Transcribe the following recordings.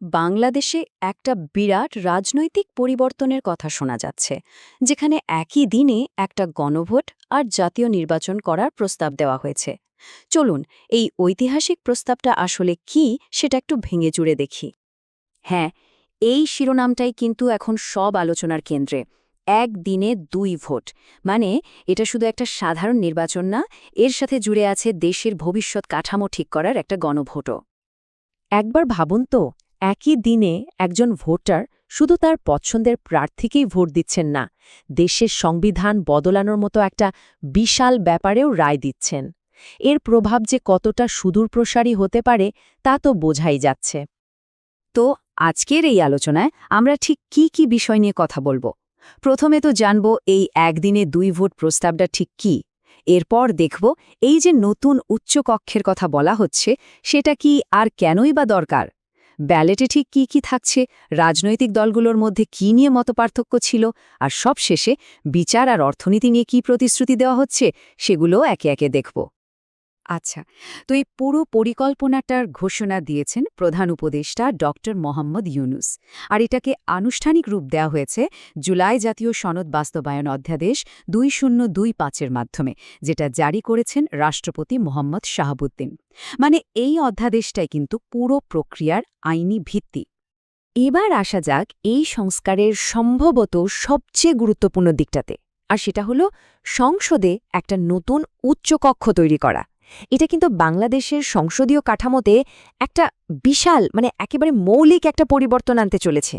বাংলাদেশে একটা বিরাট রাজনৈতিক পরিবর্তনের কথা শোনা যাচ্ছে, যেখানে একই দিনে একটা গণভোট আর জাতীয় নির্বাচন করার প্রস্তাব দেওয়া হয়েছে। চলুন, এই ঐতিহাসিক প্রস্তাবটা আসলে কি সেটা একটু ভেঙে জুড়ে দেখি। হ্যাঁ এই শিরোনামটাই কিন্তু এখন সব আলোচনার কেন্দ্রে। এক দিনে দুই ভোট মানে এটা শুধু একটা সাধারণ নির্বাচন না, এর সাথে জুড়ে আছে দেশের ভবিষ্যৎ কাঠামো ঠিক করার একটা গণভোটও। একবার ভাবুন তো একই দিনে একজন ভোটার শুধু তার পছন্দের প্রার্থীকেই ভোট দিচ্ছেন না, দেশের সংবিধান বদলানোর মতো একটা বিশাল ব্যাপারেও রায় দিচ্ছেন। এর প্রভাব যে কতটা সুদূরপ্রসারী হতে পারে, তা তো বোঝাই যাচ্ছে। তো আজকের এই আলোচনায় আমরা ঠিক কি কি বিষয় নিয়ে কথা বলব? প্রথমে তো জানব এই একদিনে দুই ভোট প্রস্তাবটা ঠিক কি? এরপর দেখব এই যে নতুন উচ্চকক্ষের কথা বলা হচ্ছে, সেটা কি আর কেনই বা দরকার? ব্যালেটে ঠিক কী কী থাকছে, রাজনৈতিক দলগুলোর মধ্যে কি নিয়ে মতপার্থক্য ছিল, আর সব শেষে বিচার আর অর্থনীতি নিয়ে কী প্রতিশ্রুতি দেওয়া হচ্ছে সেগুলো একে একে দেখব। আচ্ছা তো এই পুরো পরিকল্পনাটার ঘোষণা দিয়েছেন প্রধান উপদেষ্টা ড মোহাম্মদ ইউনুস। আর এটাকে আনুষ্ঠানিক রূপ দেওয়া হয়েছে জুলাই জাতীয় সনদ বাস্তবায়ন অধ্যাদেশ দুই শূন্য দুই পাঁচের মাধ্যমে, যেটা জারি করেছেন রাষ্ট্রপতি মোহাম্মদ শাহাবুদ্দিন। মানে এই অধ্যাদেশটাই কিন্তু পুরো প্রক্রিয়ার আইনি ভিত্তি। এবার আসা যাক এই সংস্কারের সম্ভবত সবচেয়ে গুরুত্বপূর্ণ দিকটাতে, আর সেটা হলো সংসদে একটা নতুন উচ্চকক্ষ তৈরি করা। এটা কিন্তু বাংলাদেশের সংসদীয় কাঠামোতে একটা বিশাল মানে একেবারে মৌলিক একটা পরিবর্তন আনতে চলেছে।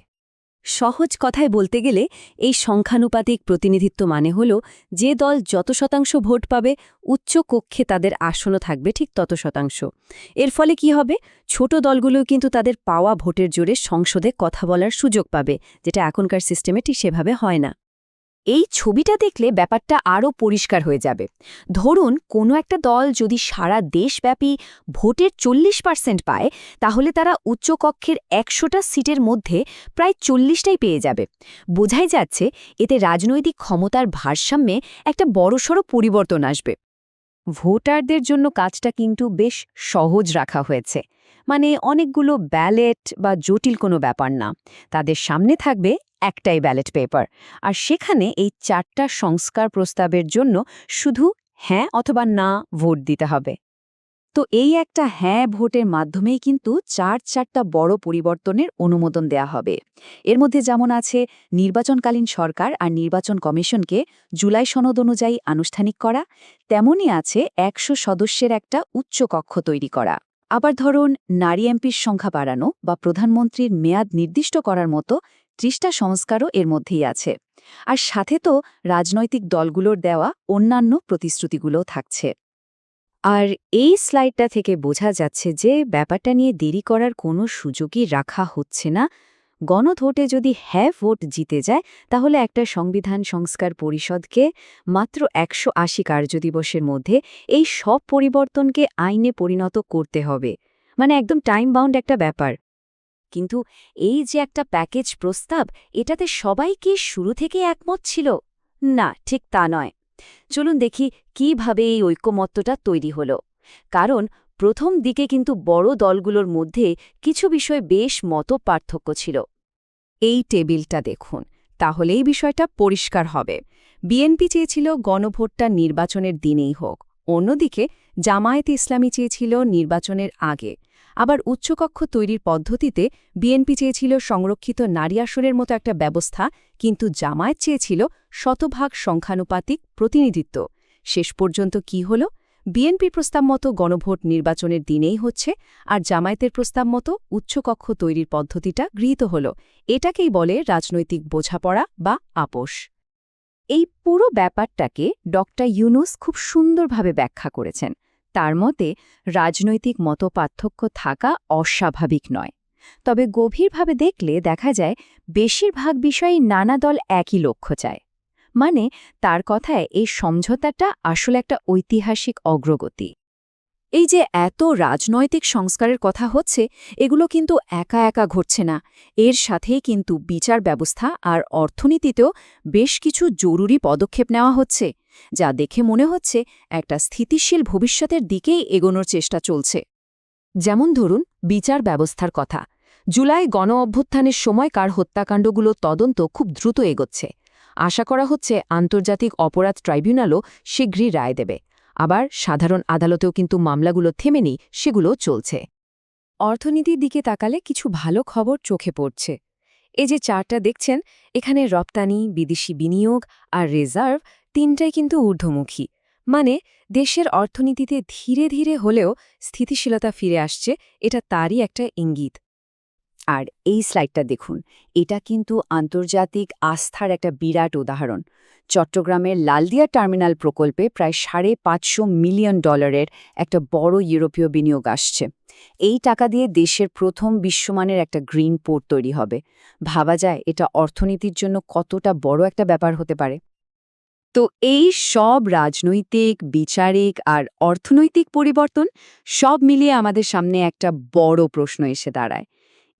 সহজ কথায় বলতে গেলে, এই সংখ্যানুপাতিক প্রতিনিধিত্ব মানে হল, যে দল যত শতাংশ ভোট পাবে, উচ্চ কক্ষে তাদের আসনও থাকবে ঠিক তত শতাংশ। এর ফলে কি হবে? ছোট দলগুলো কিন্তু তাদের পাওয়া ভোটের জোরে সংসদে কথা বলার সুযোগ পাবে, যেটা এখনকার সিস্টেমে ঠিক সেভাবে হয় না। এই ছবিটা দেখলে ব্যাপারটা আরও পরিষ্কার হয়ে যাবে। ধরুন, কোনো একটা দল যদি সারা দেশব্যাপী ভোটের চল্লিশ পার্সেন্ট পায়, তাহলে তারা উচ্চকক্ষের একশোটা সিটের মধ্যে প্রায় চল্লিশটাই পেয়ে যাবে। বোঝাই যাচ্ছে, এতে রাজনৈতিক ক্ষমতার ভারসাম্যে একটা বড়সড় পরিবর্তন আসবে। ভোটারদের জন্য কাজটা কিন্তু বেশ সহজ রাখা হয়েছে। মানে অনেকগুলো ব্যালেট বা জটিল কোনো ব্যাপার না। তাদের সামনে থাকবে একটাই ব্যালেট পেপার। আর সেখানে এই চারটা সংস্কার প্রস্তাবের জন্য শুধু হ্যাঁ অথবা না ভোট দিতে হবে। তো এই একটা হ্যাঁ ভোটের মাধ্যমেই কিন্তু চার চারটা বড় পরিবর্তনের অনুমোদন দেয়া হবে। এর মধ্যে যেমন আছে, নির্বাচনকালীন সরকার আর নির্বাচন কমিশনকে জুলাই সনদ অনুযায়ী আনুষ্ঠানিক করা, তেমনই আছে একশো সদস্যের একটা উচ্চ কক্ষ তৈরি করা। আবার ধরুন, নারী এমপির সংখ্যা বাড়ানো বা প্রধানমন্ত্রীর মেয়াদ নির্দিষ্ট করার মতো ত্রিশটা সংস্কারও এর মধ্যেই আছে। আর সাথে তো রাজনৈতিক দলগুলোর দেওয়া অন্যান্য প্রতিশ্রুতিগুলোও থাকছে। আর এই স্লাইডটা থেকে বোঝা যাচ্ছে যে ব্যাপারটা নিয়ে দেরি করার কোনো সুযোগই রাখা হচ্ছে না। গণভোটে যদি হ্যাঁ ভোট জিতে যায়, তাহলে একটা সংবিধান সংস্কার পরিষদকে মাত্র একশো আশি কার্যদিবসের মধ্যে এই সব পরিবর্তনকে আইনে পরিণত করতে হবে। মানে একদম টাইম বাউন্ড একটা ব্যাপার। কিন্তু এই যে একটা প্যাকেজ প্রস্তাব, এটাতে সবাই কি শুরু থেকে একমত ছিল? না, ঠিক তা নয়। চলুন দেখি কীভাবে এই ঐক্যমত্যটা তৈরি হল। কারণ প্রথম দিকে কিন্তু বড় দলগুলোর মধ্যে কিছু বিষয় বেশ মত পার্থক্য ছিল। এই টেবিলটা দেখুন, তাহলে এই বিষয়টা পরিষ্কার হবে। বিএনপি চেয়েছিল গণভোটটা নির্বাচনের দিনেই হোক, অন্যদিকে জামায়াত ইসলামী চেয়েছিল নির্বাচনের আগে। আবার উচ্চকক্ষ তৈরির পদ্ধতিতে বিএনপি চেয়েছিল সংরক্ষিত নারী আসনের মতো একটা ব্যবস্থা, কিন্তু জামায়াত চেয়েছিল শতভাগ সংখ্যানুপাতিক প্রতিনিধিত্ব। শেষ পর্যন্ত কি হল? বিএনপি প্রস্তাব মতো গণভোট নির্বাচনের দিনেই হচ্ছে, আর জামায়াতের প্রস্তাব মতো উচ্চকক্ষ তৈরির পদ্ধতিটা গৃহীত হল। এটাকেই বলে রাজনৈতিক বোঝাপড়া বা আপোষ। এই পুরো ব্যাপারটাকে ডক্টর ইউনুস খুব সুন্দরভাবে ব্যাখ্যা করেছেন। তার মতে, রাজনৈতিক মতপার্থক্য থাকা অস্বাভাবিক নয়। তবে গভীরভাবে দেখলে দেখা যায়, বেশিরভাগ বিষয়ই নানা দল একই লক্ষ্য চায়। মানে তার কথায় এই সমঝোতাটা আসলে একটা ঐতিহাসিক অগ্রগতি। এই যে এত রাজনৈতিক সংস্কারের কথা হচ্ছে, এগুলো কিন্তু একা একা ঘটছে না। এর সাথেই কিন্তু বিচার ব্যবস্থা আর অর্থনীতিতেও বেশ কিছু জরুরি পদক্ষেপ নেওয়া হচ্ছে। যা দেখে মনে হচ্ছে একটা স্থিতিশীল ভবিষ্যতের দিকেই এগোনোর চেষ্টা চলছে। যেমন ধরুন, বিচার ব্যবস্থার কথা। জুলাই গণ অভ্যুত্থানের সময়কার হত্যাকাণ্ডগুলো তদন্ত খুব দ্রুত এগোচ্ছে। আশা করা হচ্ছে আন্তর্জাতিক অপরাধ ট্রাইব্যুনালও শীঘ্রই রায় দেবে। আবার সাধারণ আদালতেও কিন্তু মামলাগুলো থেমেনি সেগুলো চলছে। অর্থনীতির দিকে তাকালে কিছু ভালো খবর চোখে পড়ছে। এই যে চারটা দেখছেন, এখানে রপ্তানি, বিদেশি বিনিয়োগ আর রিজার্ভ তিনটাই কিন্তু ঊর্ধ্বমুখী। মানে দেশের অর্থনীতিতে ধীরে ধীরে হলেও স্থিতিশীলতা ফিরে আসছে, এটা তারই একটা ইঙ্গিত। আর এই স্লাইডটা দেখুন, এটা কিন্তু আন্তর্জাতিক আস্থার একটা বিরাট উদাহরণ। চট্টগ্রামের লালদিয়া টার্মিনাল প্রকল্পে প্রায় সাড়ে পাঁচশো মিলিয়ন ডলারের একটা বড় ইউরোপীয় বিনিয়োগ আসছে। এই টাকা দিয়ে দেশের প্রথম বিশ্বমানের একটা গ্রিন পোর্ট তৈরি হবে। ভাবা যায় এটা অর্থনীতির জন্য কতটা বড় একটা ব্যাপার হতে পারে। তো এই সব রাজনৈতিক, বিচারিক আর অর্থনৈতিক পরিবর্তন সব মিলিয়ে আমাদের সামনে একটা বড় প্রশ্ন এসে দাঁড়ায়।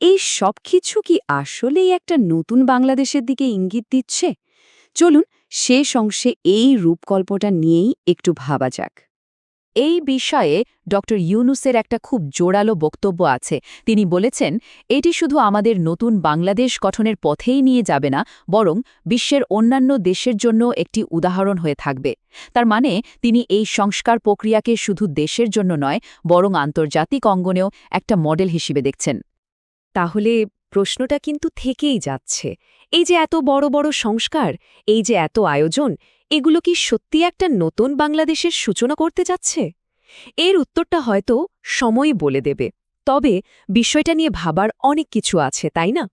এই সব কিছু কি আসলেই একটা নতুন বাংলাদেশের দিকে ইঙ্গিত দিচ্ছে? চলুন শেষ অংশে এই রূপকল্পটা নিয়েই একটু ভাবা যাক। এই বিষয়ে ড ইউনুসের একটা খুব জোরালো বক্তব্য আছে। তিনি বলেছেন, এটি শুধু আমাদের নতুন বাংলাদেশ গঠনের পথেই নিয়ে যাবে না, বরং বিশ্বের অন্যান্য দেশের জন্য একটি উদাহরণ হয়ে থাকবে। তার মানে তিনি এই সংস্কার প্রক্রিয়াকে শুধু দেশের জন্য নয়, বরং আন্তর্জাতিক অঙ্গনেও একটা মডেল হিসেবে দেখছেন। তাহলে প্রশ্নটা কিন্তু থেকেই যাচ্ছে। এই যে এত বড় বড় সংস্কার, এই যে এত আয়োজন, এগুলো কি সত্যি একটা নতুন বাংলাদেশের সূচনা করতে যাচ্ছে? এর উত্তরটা হয়তো সময় বলে দেবে। তবে বিষয়টা নিয়ে ভাবার অনেক কিছু আছে, তাই না?